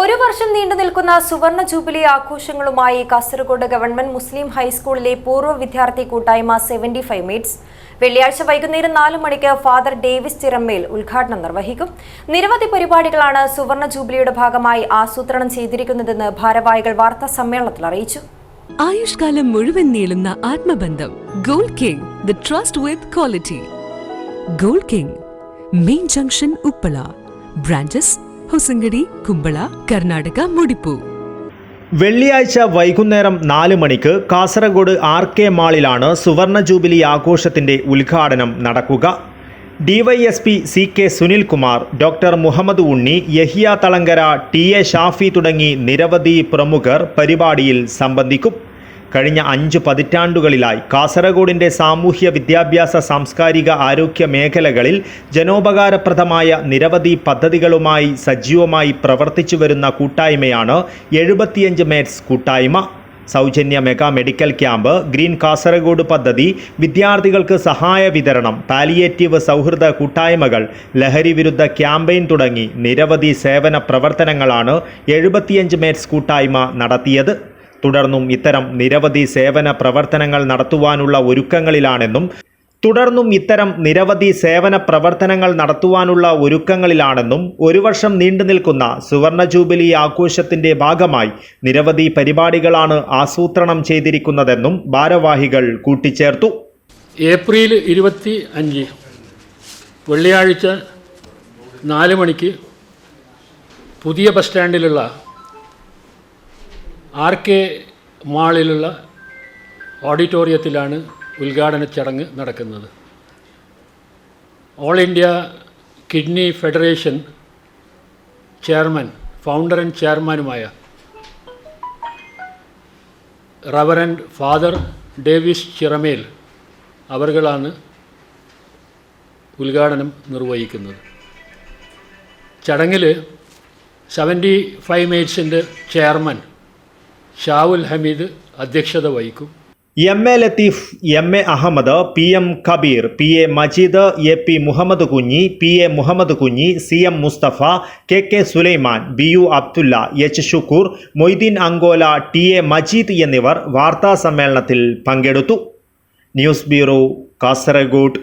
ഒരു വർഷം നീണ്ടു നിൽക്കുന്ന സുവർണ ജൂബിലി ആഘോഷങ്ങളുമായി കാസർഗോഡ് ഗവൺമെന്റ് മുസ്ലിം ഹൈസ്കൂളിലെ പൂർവ വിദ്യാർത്ഥി കൂട്ടായ്മ സെവന്റി ഫൈവ് മീറ്റ്സ് വെള്ളിയാഴ്ച വൈകുന്നേരം നാല് മണിക്ക് ഫാദർ ഡേവിസ് ചിറമ്മേൽ ഉദ്ഘാടനം നിർവഹിക്കും. നിരവധി പരിപാടികളാണ് സുവർണ ജൂബിലിയുടെ ഭാഗമായി ആസൂത്രണം ചെയ്തിരിക്കുന്നതെന്ന് ഭാരവാഹികൾ വാർത്താ സമ്മേളനത്തിൽ അറിയിച്ചു. ആയുഷ്കാലം മുഴുവൻ നീളുന്ന ആത്മബന്ധം gold king the trust with quality. Gold king main junction Uppala. Branches Hosangadi Kumbla Karnataka Mudipu. വെള്ളിയാഴ്ച വൈകുന്നേരം നാല് മണിക്ക് കാസർഗോഡ് ആർ കെ മാളിലാണ് സുവർണ ജൂബിലി ആഘോഷത്തിന്റെ ഉദ്ഘാടനം നടക്കുക. DYSP C K Sunilkumar doctor Muhammad Unni Yahya Thalangara T A Shafi തുടങ്ങി നിരവധി പ്രമുഖർ പരിപാടിയിൽ സംബന്ധിക്കും. കഴിഞ്ഞ അഞ്ച് പതിറ്റാണ്ടുകളിലായി കാസർഗോഡിന്റെ സാമൂഹ്യ വിദ്യാഭ്യാസ സാംസ്കാരിക ആരോഗ്യ മേഖലകളിൽ ജനോപകാരപ്രദമായ നിരവധി പദ്ധതികളുമായി സജീവമായി പ്രവർത്തിച്ചു വരുന്ന കൂട്ടായ്മയാണ് എഴുപത്തിയഞ്ച് മേറ്റ്സ് കൂട്ടായ്മ. സൗജന്യ mega medical camp green Kasaragod പദ്ധതി വിദ്യാർത്ഥികൾക്ക് സഹായ വിതരണം പാലിയേറ്റീവ് സൗഹൃദ കൂട്ടായ്മകൾ ലഹരി വിരുദ്ധ ക്യാമ്പയിൻ തുടങ്ങി നിരവധി സേവന പ്രവർത്തനങ്ങളാണ് എഴുപത്തിയഞ്ച് മേറ്റ്സ് കൂട്ടായ്മ നടത്തിയത്. തുടർന്നും ഇത്തരം നിരവധി സേവന പ്രവർത്തനങ്ങൾ നടത്തുവാനുള്ള ഒരുക്കങ്ങളിലാണെന്നും തുടർന്നും ഇത്തരം നിരവധി സേവന പ്രവർത്തനങ്ങൾ നടത്തുവാനുള്ള ഒരുക്കങ്ങളിലാണെന്നും ഒരു വർഷം നീണ്ടു നിൽക്കുന്ന സുവർണ ജൂബിലി ആഘോഷത്തിന്റെ ഭാഗമായി നിരവധി പരിപാടികളാണ് ആസൂത്രണം ചെയ്തിരിക്കുന്നതെന്നും ഭാരവാഹികൾ കൂട്ടിച്ചേർത്തു. ഏപ്രിൽ ഇരുപത്തി അഞ്ച് വെള്ളിയാഴ്ച നാല് മണിക്ക് പുതിയ ബസ് സ്റ്റാൻഡിലുള്ള ആർ കെ മാളിലുള്ള ഓഡിറ്റോറിയത്തിലാണ് ഉദ്ഘാടന ചടങ്ങ് നടക്കുന്നത്. All India kidney federation chairman founder and ചെയർമാനുമായ റവറൻഡ് ഫാദർ ഡേവിസ് ചിറമേൽ അവർകളാണ് ഉദ്ഘാടനം നിർവഹിക്കുന്നത്. ചടങ്ങിൽ സെവന്റി ഫൈവ് മേറ്റ്സിന്റെ ചെയർമാൻ ഷാവുൽ ഹമീദ് അധ്യക്ഷത വഹിക്കും. M A Latheef M A Ahmed P M Kabeer P A Majeed A P Muhammad Kunhi P A Muhammad Kunhi C M Mustafa K K Sulaiman B U Abdulla H Shukoor Moideen Ankola T A Majeed എന്നിവർ വാർത്താ സമ്മേളനത്തിൽ പങ്കെടുത്തു. News bureau Kasaragod.